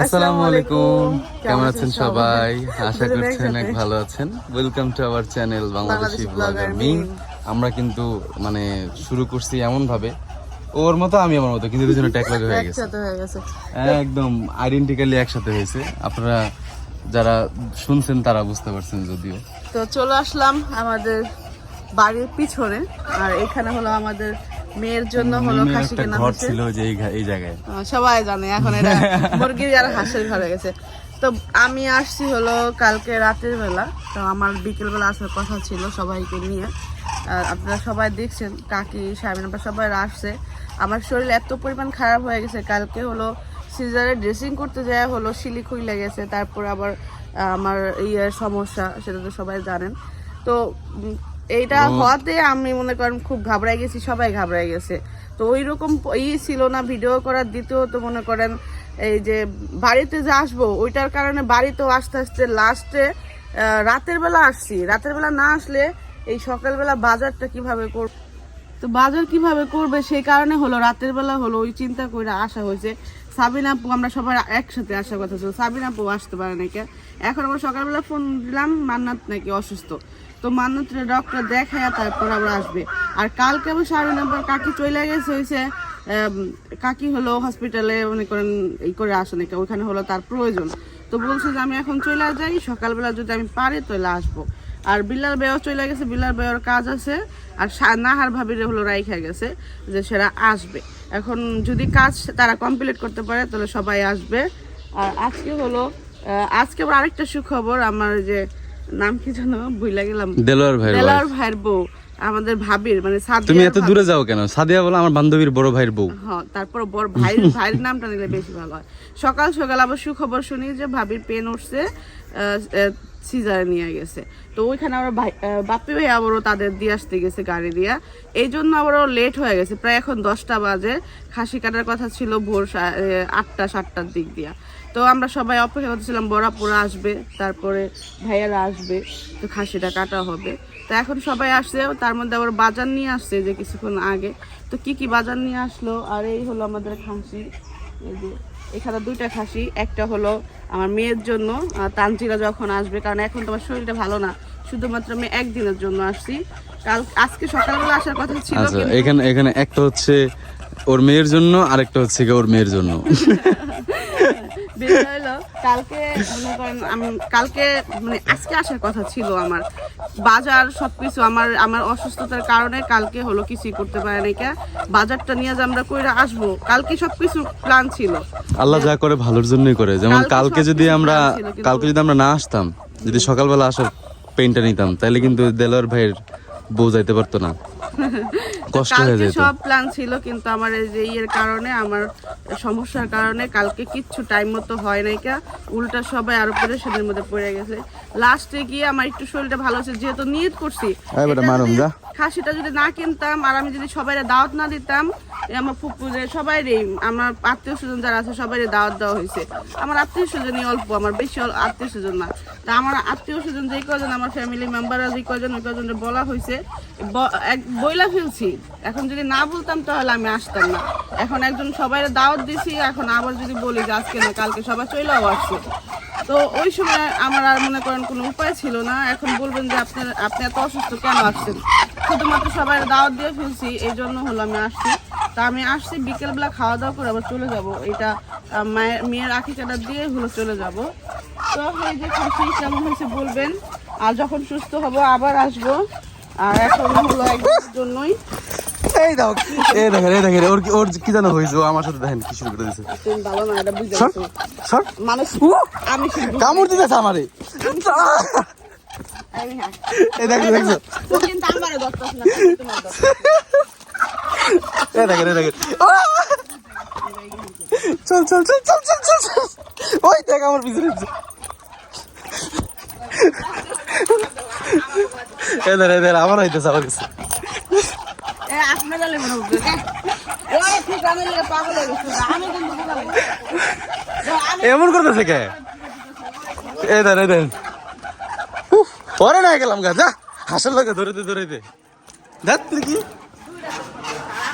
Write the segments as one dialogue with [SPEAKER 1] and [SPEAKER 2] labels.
[SPEAKER 1] আসসালামু আলাইকুম। কেমন আছেন সবাই? আশা করছেন অনেক ভালো আছেন। Welcome to our
[SPEAKER 2] channel
[SPEAKER 1] Bangladeshi
[SPEAKER 2] blogger
[SPEAKER 1] me আমরা কিন্তু মানে শুরু করছি এমন ভাবে ওর মতো আমি আমার মতো কিন্তু দুজনে ট্যাগ লাগে হয়ে
[SPEAKER 2] হয়ে গেছে।
[SPEAKER 1] একদম আইডেন্টিক্যালি একসাথে হয়েছে। আপনারা যারা শুনছেন তারা বুঝতে পারছেন যদিও।
[SPEAKER 2] তো চলে আসলাম আমাদের বাড়ির পিছনে। আর এখানে হলো আমাদের মেয়ের জন্য হলো খাসি কেনা
[SPEAKER 1] ঘর ছিল যে এই জায়গায়।
[SPEAKER 2] সবাই জানে এখন এটা মুরগির আর হাঁসের ঘর হয়ে গেছে। তো আমি আসছি হলো কালকে রাতের বেলা। তো আমার বিকেল বেলা আসার কথা ছিল সবাইকে নিয়ে। আর আপনারা সবাই দেখছেন কাকি সামিন সবাই আসছে। আমার শরীর এত পরিমাণ খারাপ হয়ে গেছে। কালকে হলো সিজারে ড্রেসিং করতে যায় হলো শিলি খুইলে গেছে। তারপর আবার আমার ইয়ের সমস্যা সেটা তো সবাই জানেন। তো এইটা হওয়াতে আমি মনে করেন খুব ঘাবড়াই গেছি সবাই ঘাবড়াই গেছে। তো ওই রকম ই ছিল না ভিডিও করার দ্বিতীয়ত মনে করেন এই যে বাড়িতে যে আসব ওইটার কারণে বাড়িতেও আসতে আসতে লাস্টে রাতের বেলা আসছি। রাতের বেলা না আসলে এই সকালবেলা বাজারটা কীভাবে করব তো বাজার কীভাবে করবে সেই কারণে হলো রাতের বেলা হলো ওই চিন্তা করে আসা হয়েছে। সাবিনা আপু আমরা সবাই একসাথে আসার কথা ছিল। সাবিনা আপু আসতে পারে নাকি? এখন আমরা সকালবেলা ফোন দিলাম মান্নাত নাকি অসুস্থ। তো মান্নাত ডক্টর দেখায় তারপর আবার আসবে। আর কালকে আবার সাড়ে নব্বই কাকি চলে গেছে হয়েছে কাকি হলো হসপিটালে মনে করেন এই করে আসে নাকি ওখানে হলো তার প্রয়োজন। তো বলছে যে আমি এখন চলে যাই, সকালবেলা যদি আমি পারি তাহলে আসব। আর বিল্লার বেয়াও চলে গেছে বিল্লার বেয়ার কাজ আছে, আর নাহার ভাবির হলো রাইখা গেছে, যে সেটা আসবে। এখন যদি কাজ তারা কমপ্লিট করতে পারে, তাহলে সবাই আসবে। আর আজকে হলো আজকে আবার আরেকটা সুখবর, আমার যে নাম কি ভুলে গেলাম।
[SPEAKER 1] দেলোয়ার
[SPEAKER 2] দেলার
[SPEAKER 1] wife।
[SPEAKER 2] ভাইয়ের বউ আমাদের ভাবির মানে সাদিয়ার
[SPEAKER 1] তুমি এত দূরে যাও কেন? সাদিয়া বলো আমার বান্ধবীর বড় ভাইয়ের বউ।
[SPEAKER 2] হ্যাঁ তারপর বড় ভাই ভাইয়ের নামটা নিলে বেশি ভালো হয়। সকাল সকাল আবার সুখবর শুনি যে ভাবির পেন উঠছে সিজারে নিয়ে গেছে। তো ওইখানে আবার ভাই বাপ্পি ভাই আবারও তাদের দিয়ে আসতে গেছে গাড়ি দিয়া। এই জন্য আবারও লেট হয়ে গেছে প্রায় এখন দশটা বাজে। খাসি কাটার কথা ছিল ভোর আটটা সাতটার দিক দিয়া। তো আমরা সবাই অপেক্ষা করতেছিলাম বড়াপুরা আসবে তারপরে ভাইয়ারা আসবে তো খাসিটা কাটা হবে। তো এখন সবাই আসছে তার মধ্যে আবার বাজার নিয়ে আসছে যে কিছুক্ষণ আগে। তো কি কি বাজার নিয়ে আসলো? আর এই হলো আমাদের খাসি। এই যে এখানে দুইটা খাসি একটা হলো আমার মেয়ের জন্য আর তানজিরা যখন আসবে কারণ এখন তোমার শরীরটা ভালো না শুধুমাত্র আমি একদিনের জন্য আসছি। কাল আজকে সকালবেলা আসার কথা ছিল
[SPEAKER 1] আচ্ছা এখানে এখানে একটা হচ্ছে ওর মেয়ের জন্য আরেকটা হচ্ছে ওর মেয়ের জন্য।
[SPEAKER 2] কালকে মনে করেন আমি কালকে মানে আজকে আসার কথা ছিল আমার। বাজার সবকিছু আমার আমার অসুস্থতার কারণে কালকে হলো কিছুই করতে পারে নাই কে। বাজারটা নিয়ে যে আমরা কইরা আসব কালকে সবকিছু প্ল্যান ছিল।
[SPEAKER 1] আল্লাহ যা করে ভালোর জন্যই করে। যেমন
[SPEAKER 2] কালকে
[SPEAKER 1] যদি আমরা কালকে যদি আমরা না আসতাম যদি সকালবেলা আসার পেনটা নিতাম তাহলে কিন্তু দেলোয়ার ভাইয়ের বউ যাইতে পারতো না। কষ্ট হয়ে যেত।
[SPEAKER 2] সব প্ল্যান ছিল কিন্তু আমার এই যে ইয়ের কারণে আমার সমস্যার কারণে কালকে কিচ্ছু টাইম মতো হয় নাই কা। উল্টা সবাই আরও সেদের মধ্যে পড়ে গেছে। লাস্টে গিয়ে আমার একটু শরীরটা ভালো আছে যেহেতু নিয়ত করছি। খাসিটা যদি না কিনতাম আর আমি যদি সবাই দাওয়াত না দিতাম আমার আমার আত্মীয় স্বজন যারা আছে দাওয়াত দেওয়া হয়েছে। আমার আত্মীয় স্বজনই অল্প, আমার বেশি আত্মীয় স্বজন না। তা আমার আত্মীয় স্বজন যে কজন আমার ফ্যামিলি মেম্বাররা যে কজন ওই বলা হয়েছে বইলা ফেলছি। এখন যদি না বলতাম, তাহলে আমি আসতাম না। এখন একজন সবাই দাওয়াত দিছি এখন আবার যদি বলি যে আজকে না, কালকে সবাই চলেও আসছে। তো ওই সময় আমার আর মনে করেন কোনো উপায় ছিল না। এখন বলবেন যে আপনার আপনি এত অসুস্থ কেন আসছেন? শুধুমাত্র সবাই দাওয়াত দিয়ে ফেলছি এই জন্য হলো আমি আসছি। তা আমি আসছি বিকেলবেলা খাওয়া দাওয়া করে আবার চলে যাব। এটা মায়ের মেয়ের আখি কাটা দিয়ে হলো চলে যাব। তো এই যে খাসি কেমন হয়েছে বলবেন? আর যখন সুস্থ হব আবার আসব। আর এখন হলো একদিনের জন্যই।
[SPEAKER 1] এই দাও এই দেখেন এই দেখেন ওর কি ওর কি জানো হয়েছে আমার সাথে দেখেন কি শুরু করে দিয়েছে
[SPEAKER 2] তুমি ভালো না এটা বুঝতে পারছ
[SPEAKER 1] সর।
[SPEAKER 2] মানুষ আমি
[SPEAKER 1] কামড় দিতেছে আমারে। এই দেখেন দেখছ?
[SPEAKER 2] কিন্তু আমারও দরকার না তোমার দরকার
[SPEAKER 1] এই দেখেন! চল চল চল চল চল চল চল। ওই দেখ আমার পিছনে পিছনে। এই দেখেন এই আমার হইতেছে আমার কাছে
[SPEAKER 2] এ
[SPEAKER 1] এমন করতেছে কে? এ দেন দেন পরে না গেলাম গা যা। হাসার লাগে ধরে দে ধরে দে। দেখ তুই কি
[SPEAKER 2] পুরাই আমার ঠোকর দিছে
[SPEAKER 3] ঠকাইছে
[SPEAKER 2] অগ- অগর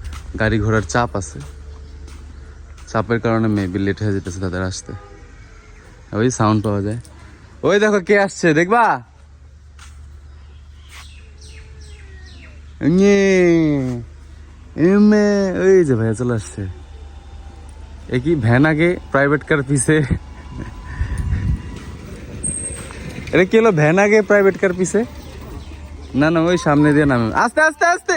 [SPEAKER 1] গাড়ি ঘোড়ার চাপ আছে। চাপের কারণে মেবি লেট হয়ে যেতেছে তাদের আসতে। ওই সাউন্ড পাওয়া যায়। ওই দেখো কে আসছে দেখবা? এমে, ওই যে ভাইয়া চলে আসছে। এ কি ভ্যান আগে প্রাইভেট কার পিছে? এটা কি হলো ভ্যান আগে প্রাইভেট কার পিছে? না না ওই সামনে দিয়ে নামে। আস্তে আস্তে আস্তে!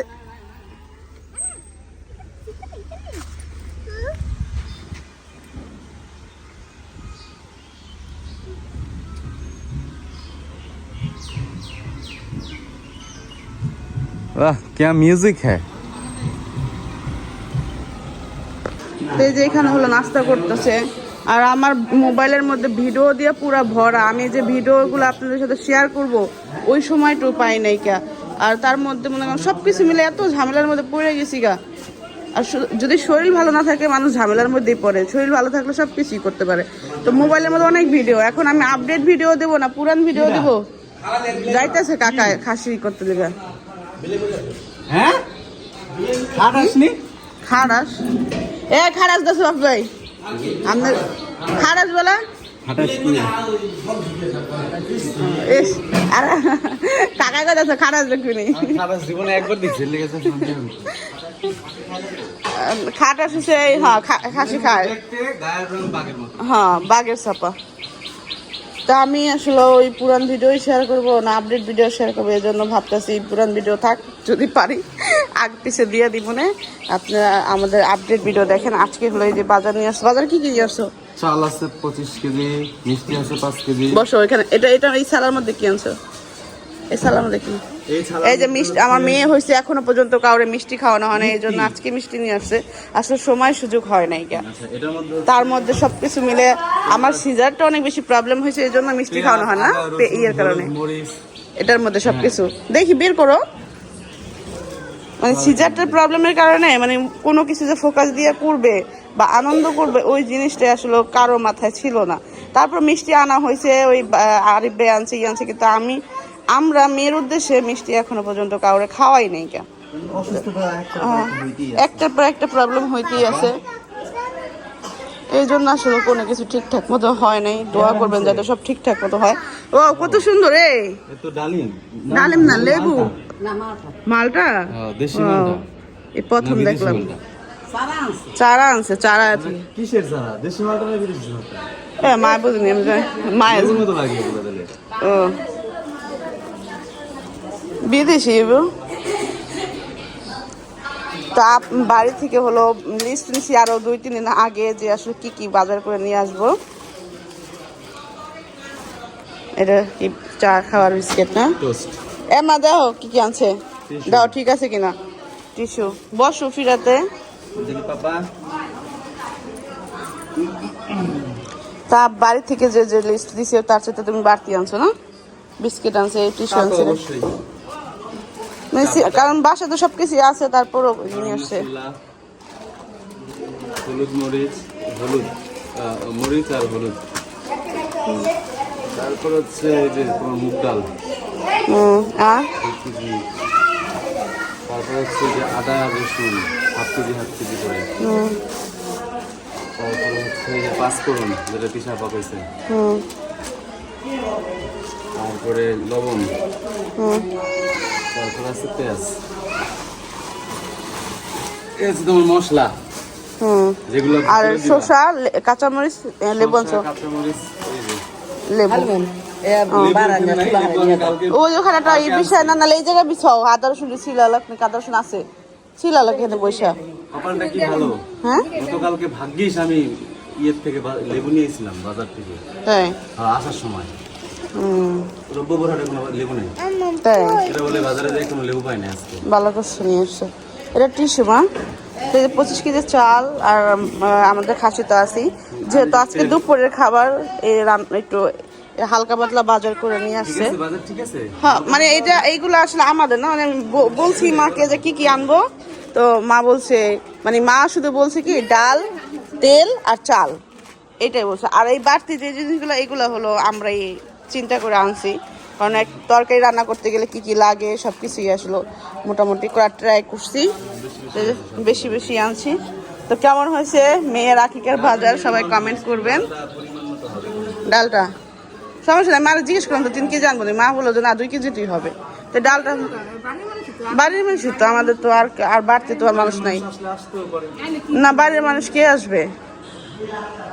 [SPEAKER 1] वाह क्या म्यूजिक है
[SPEAKER 2] তো এই যে এখানে হলো নাস্তা করতেছে আর আমার মোবাইলের মধ্যে ভিডিও দিয়ে পুরো ভরা আমি যে ভিডিওগুলো আপনাদের সাথে শেয়ার করব ওই সময়টু পাই নাই কা আর তার মধ্যে মনে করেন সব কিছু মিলে এত ঝামেলার মধ্যে পড়ে গেছি গা আর শু- যদি শরীর ভালো না থাকে মানুষ ঝামেলার মধ্যেই পড়ে শরীর ভালো থাকলে সব কিছুই করতে পারে তো মোবাইলের মধ্যে অনেক ভিডিও এখন আমি আপডেট ভিডিও দেবো না পুরান ভিডিও দেবো যাইতেছে কাকা খাসি করতে লেগে
[SPEAKER 1] হ্যাঁ?
[SPEAKER 2] খারাস এ খারাস দাস বাপ ভাই আপনার খারাস বলা?
[SPEAKER 1] হাট
[SPEAKER 2] আর কাকা কথা আছে খারাস দেখবি
[SPEAKER 1] খারাপ জীবনে একবার দিচ্ছে লেগেছে
[SPEAKER 2] খাটাস হচ্ছে হ্যাঁ খাসি খায়। হ্যাঁ বাঘের ছাপা তা আমি আসলে ওই পুরান ভিডিওই শেয়ার করব না আপডেট ভিডিও শেয়ার করব এই জন্য ভাবতেছি পুরান ভিডিও থাক যদি পারি। আগ পিছিয়ে দিয়ে দিব না। আপনারা আমাদের আপডেট ভিডিও দেখেন আজকে হলো এই যে বাজার নিয়ে আসো বাজার কি কি নিয়ে আসছো?
[SPEAKER 1] চাল আছে পঁচিশ কেজি মিষ্টি আছে পাঁচ কেজি।
[SPEAKER 2] বসো এখানে এটা এটা এই সালার মধ্যে কি আনছো? এই সালার মধ্যে কি?
[SPEAKER 1] এই
[SPEAKER 2] যে মিষ্টি আমার মেয়ে হয়েছে এখনও পর্যন্ত কাউরে মিষ্টি খাওয়ানো হয় না এই জন্য আজকে মিষ্টি নিয়ে আসছে। আসলে সময় সুযোগ হয় নাই গা।
[SPEAKER 1] আচ্ছা মধ্যে
[SPEAKER 2] তার মধ্যে সবকিছু মিলে আমার সিজারটা অনেক বেশি প্রবলেম হয়েছে এই জন্য মিষ্টি খাওয়ানো হয় না ইয়ের কারণে। এটার মধ্যে সবকিছু। দেখি বের করো। মানে সিজারটার প্রবলেমের কারণে মানে কোনো কিছু যে ফোকাস দিয়ে করবে বা আনন্দ করবে ওই জিনিসটা আসলে কারও মাথায় ছিল না। তারপর মিষ্টি আনা হয়েছে ওই আরিফ বে আনছে আনছে কিন্তু আমি আমরা মেয়ের উদ্দেশ্যে মিষ্টি এখনও পর্যন্ত কাউরে খাওয়াই নেই কেন? হ্যাঁ, একটার পর একটা প্রবলেম হইতেই আছে। এই জন্য আসলে কোনো কিছু ঠিকঠাক মতো হয় নাই। দোয়া করবেন যাতে সব ঠিকঠাক মতো হয়। ও কত সুন্দর রে
[SPEAKER 1] ডালিম।
[SPEAKER 2] ডালিম না লেবু? মালটা।
[SPEAKER 1] হ্যাঁ, দেশি মালটা।
[SPEAKER 2] এই প্রথম দেখলাম। চারা আনছে। চারা আছে।
[SPEAKER 1] কিসের চারা? দেশি মালটা না বিদেশি মালটা?
[SPEAKER 2] এ মায় বুঝিনি আমি মায়ের।
[SPEAKER 1] মতো লাগে এগুলো তাহলে।
[SPEAKER 2] ও। বিদেশি তা বাড়ি থেকে হলো লিস্ট নিছি আরও দুই তিন দিন আগে যে আসলে কি কি বাজার করে নিয়ে আসব। এটা কি চা খাওয়ার বিস্কিট না? এ মা দাও কি কি আনছে? দাও ঠিক আছে কিনা? টিস্যু বসো ফিরাতে।
[SPEAKER 1] দেখি
[SPEAKER 2] তা বাড়ি থেকে যে যে লিস্ট দিছে তার সাথে তুমি বাড়তি আনছো না? বিস্কিট আনছে টিস্যু আনছে। কারণ বাসা তো সবকিছু আছে তারপরও নিয়ে আসছে।
[SPEAKER 1] হলুদ মরিচ হলুদ মরিচ আর হলুদ। তারপর হচ্ছে এই যে তোমার মুগ ডাল। তারপর হচ্ছে যে আদা রসুন হাফ কেজি হাফ কেজি করে। তারপর হচ্ছে যে পাঁচফোড়ন যেটা পিসা পাকাইছে। তারপরে লবণ। তারপর আছে পেঁয়াজ। এই তোমার মশলা। যেগুলো
[SPEAKER 2] আর শসা কাঁচামরিচ লেবু
[SPEAKER 1] কাঁচামরিচ,
[SPEAKER 2] লেবু।
[SPEAKER 3] হালবেন এ
[SPEAKER 1] লেবু
[SPEAKER 3] বাড়া
[SPEAKER 1] কিনে নাই, লেবু আমি কালকে
[SPEAKER 2] ওই ওখানে একটা এই বিষয় না নাহলে এই জায়গায় বিছাও আদা রসুন ছিল আপনি আদা রসুন আছে। ছিল এখানে বৈশা
[SPEAKER 1] কপালটা কি ভালো?
[SPEAKER 2] হ্যাঁ?
[SPEAKER 1] গতকালকে ভাগ্যিস আমি ইয়ের থেকে লেবু নিয়েছিলাম বাজার থেকে।
[SPEAKER 2] তাই?
[SPEAKER 1] আসার সময়।
[SPEAKER 2] তাই?
[SPEAKER 1] এটা বলে বাজারে যাই কোনো লেবু পাই না আজকে।
[SPEAKER 2] ভালো করছে নিয়ে এসছে এটা টিস্যু মা। এই যে পঁচিশ কেজি চাল আর আমাদের খাসি তো আছি যেহেতু আজকে দুপুরের খাবার এই একটু হালকা পাতলা বাজার করে নিয়ে আসছে। হ্যাঁ মানে এটা এইগুলো আসলে আমাদের না মানে বলছি মাকে যে কি কি আনব। তো মা বলছে মানে মা শুধু বলছে কি ডাল তেল আর চাল। এটাই বলছে। আর এই বাড়তি যে জিনিসগুলো এগুলো হলো আমরাই চিন্তা করে আনছি। কারণ এক তরকারি রান্না করতে গেলে কি কি লাগে সব কিছুই আসলো। মোটামুটি করা ট্রাই করছি। বেশি বেশি আনছি। তো কেমন হয়েছে মেয়ের আকিকার বাজার? সবাই কমেন্ট করবেন। ডালটা? সমস্যা নাই, মারা জিজ্ঞেস করলাম তো, তিন কেজি আনব। মা বলল যে না, দুই কেজিতেই হবে। তো ডালটা বাড়ির মানুষ তো, আমাদের তো আর আর বাড়তে তো আর মানুষ নাই। না বাইরের মানুষ কে আসবে?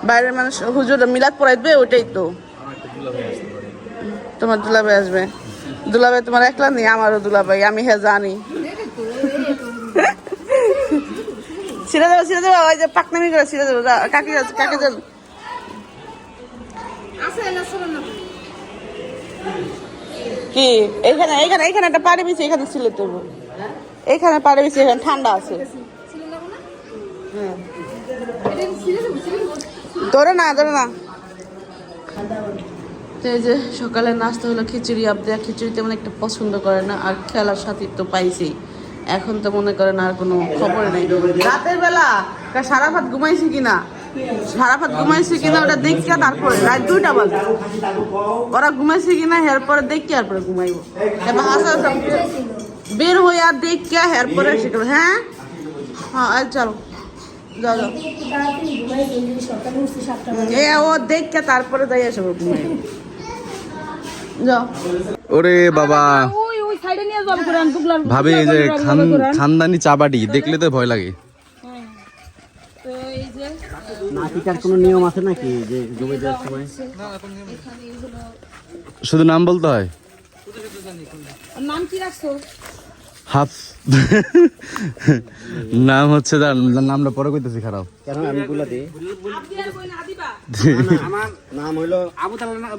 [SPEAKER 2] বাইরের মানুষ হুজুর মিলাদ পড়াই দেবে ওইটাই তো। তোমার দুলাভাই আসবে। দুলাভাই তোমার একলা নেই আমারও দুলাভাই আমি হ্যাঁ জানি। ছিঁড়ে দেবো ছিঁড়ে দেবো ওই যে পাকনামি করে ছিঁড়ে দেবো যা, কাকি কাকি যান কি? এখানে এখানে এখানে একটা পাড়ি বিছি এখানে ছিলে দেবো। এখানে পাড়ি বিছি এখানে ঠান্ডা আছে। হুম। ধরে না ধরে না। তো এই যে সকালে নাস্তা হলো খিচুড়ি। আবদা খিচুড়ি তেমন একটা পছন্দ করে না আর খেলার সাথে তো পাইছি। এখন তো মনে করেন আর কোনো খবর নেই। রাতের বেলা সারা ভাত ঘুমাইছি কিনা? সারা ভাত ঘুমাইছি কিনা ওটা দেখিয়া তারপরে রাত দুইটা বাজে। ওরা ঘুমাইছে কিনা হের পরে দেখি আর পরে ঘুমাইবো। এবার হাসা বের হয়ে আর দেখিয়া হের পরে সে হ্যাঁ? হ্যাঁ এই চলো। যাও যাও। এ ও দেখকে তারপরে যাই আসব ঘুমাইবো। যাও
[SPEAKER 1] ওরে বাবা।
[SPEAKER 4] ওই ওই সাইডে নিয়ে জল করে আন টুকলার
[SPEAKER 1] ভাবি এই যে খান খানদানি চাবাটি দেখলে তো ভয় লাগে।
[SPEAKER 4] তো এই
[SPEAKER 5] নাতিটার কোনো নিয়ম আছে নাকি যে জমি দেওয়ার সময়?
[SPEAKER 1] শুধু নাম বলতে হয়?
[SPEAKER 4] নাম কি রাখছো?
[SPEAKER 1] হাফ নাম হচ্ছে তার নামটা পরে কইতেছি খারাপ।
[SPEAKER 5] কেন আমি গুলা দিই?
[SPEAKER 4] আপনি আর কই না আদিবা
[SPEAKER 5] আমার নাম হইল
[SPEAKER 6] আবু তালার নাম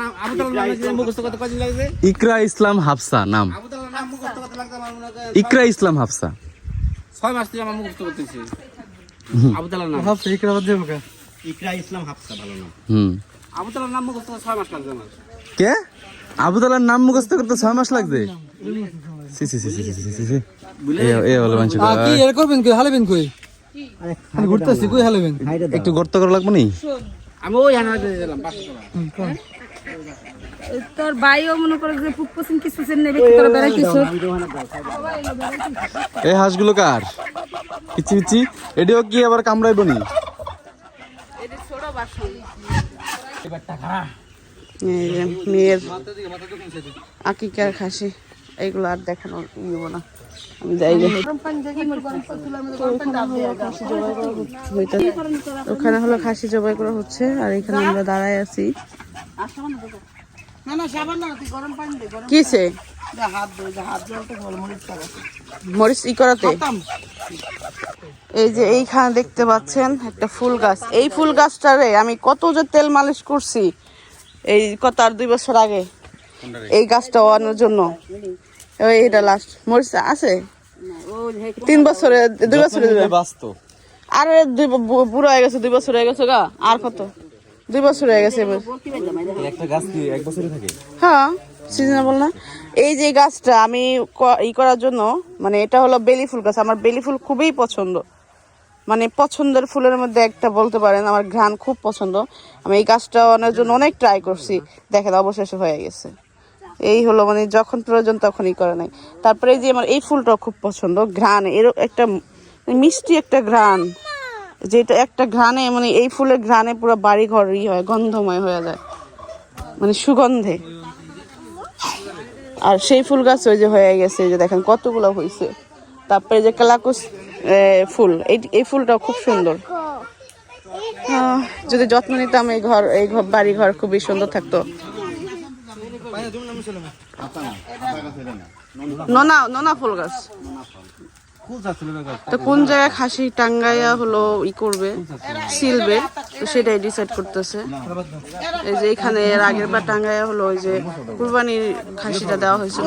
[SPEAKER 6] নাম আবু তালার নাম যে মুখস্থ করতে কদিন লাগবে?
[SPEAKER 1] ইকরা ইসলাম হাফসা নাম। ইকরা ইসলাম হাফসা।
[SPEAKER 6] ছয় মাস থেকে আমার মুখস্থ করতেছি।
[SPEAKER 5] ইকরা ইসলাম হাফসা ভালো নাম।
[SPEAKER 1] হুম।
[SPEAKER 6] আবু তালার নাম মুখস্থ করতে ছয় মাস লাগবে আমার।
[SPEAKER 1] কে? আবু তালার নাম মুখস্থ করতে ছয় মাস লাগবে? C C C C C C C এ এ হলো মানুষ
[SPEAKER 7] কি এর করবেন কই? হালেবেন কই? আমি ঘুরতেছি কই হালেবেন
[SPEAKER 1] একটু গর্ত করা লাগবে নি?
[SPEAKER 6] আমি ওই হানা দিয়ে দিলাম টাকা।
[SPEAKER 4] তোর ভাইও মনে করে যে পুক পছন্দ কিছু সেন নেবে কি তোর বেড়াই কিছু
[SPEAKER 1] এই হাঁসগুলো কার? পিচি পিচি এটিও কি আবার কামড়াইব নি?
[SPEAKER 2] এই যে মেয়ের আকিকার খাসি। এইগুলো আর দেখানো নিব না। আমি যাই ওখানে হলো খাসি জবাই করা হচ্ছে আর এখানে আমরা দাঁড়ায় আছি। কিসে? মরিচ ই করাতে? এই যে এইখানে দেখতে পাচ্ছেন একটা ফুল গাছ। এই ফুল গাছটারে আমি কত যে তেল মালিশ করছি এই কত আর দুই বছর আগে। এই গাছটা আনার জন্য। ওই এটা লাস্ট মরিচ আছে? তিন বছরে দুই বছরে আর দুই বুড়ো হয়ে গেছে দুই বছর হয়ে গেছে গা। আর কত? দুই বছর হয়ে গেছে
[SPEAKER 1] একটা গাছ কি এক বছরই থাকে?
[SPEAKER 2] হ্যাঁ সিজনেবল না। এই যে গাছটা আমি ই করার জন্য মানে এটা হলো বেলি ফুল গাছ। আমার বেলি ফুল খুবই পছন্দ। মানে পছন্দের ফুলের মধ্যে একটা বলতে পারেন আমার ঘ্রাণ খুব পছন্দ। আমি এই গাছটা আনার জন্য অনেক ট্রাই করছি। দেখেন অবশেষে হয়ে গেছে। এই হলো মানে যখন প্রয়োজন তখনই করে নাই। তারপরে এই যে আমার এই ফুলটাও খুব পছন্দ ঘ্রাণ এর একটা মিষ্টি একটা ঘ্রাণ যেটা একটা ঘ্রাণে মানে এই ফুলের ঘ্রাণে পুরো বাড়ি ঘর ই হয় গন্ধময় হয়ে যায় মানে সুগন্ধে। আর সেই ফুল গাছ ওই যে হয়ে গেছে যে দেখেন কতগুলো হয়েছে তারপরে যে কালাকুস ফুল এই এই ফুলটাও খুব সুন্দর। যদি যত্ন নিতাম এই ঘর এই ঘর বাড়ি ঘর খুবই সুন্দর থাকতো। নোনা নোনা ফুল। গাছ। তো কোন জায়গায় খাসি টাঙ্গাইয়া হলো ই করবে সিলবে তো সেটাই ডিসাইড করতেছে। এই যে এখানে এর আগের বার টাঙ্গাইয়া হলো ওই যে কুরবানির খাসিটা দেওয়া হয়েছিল।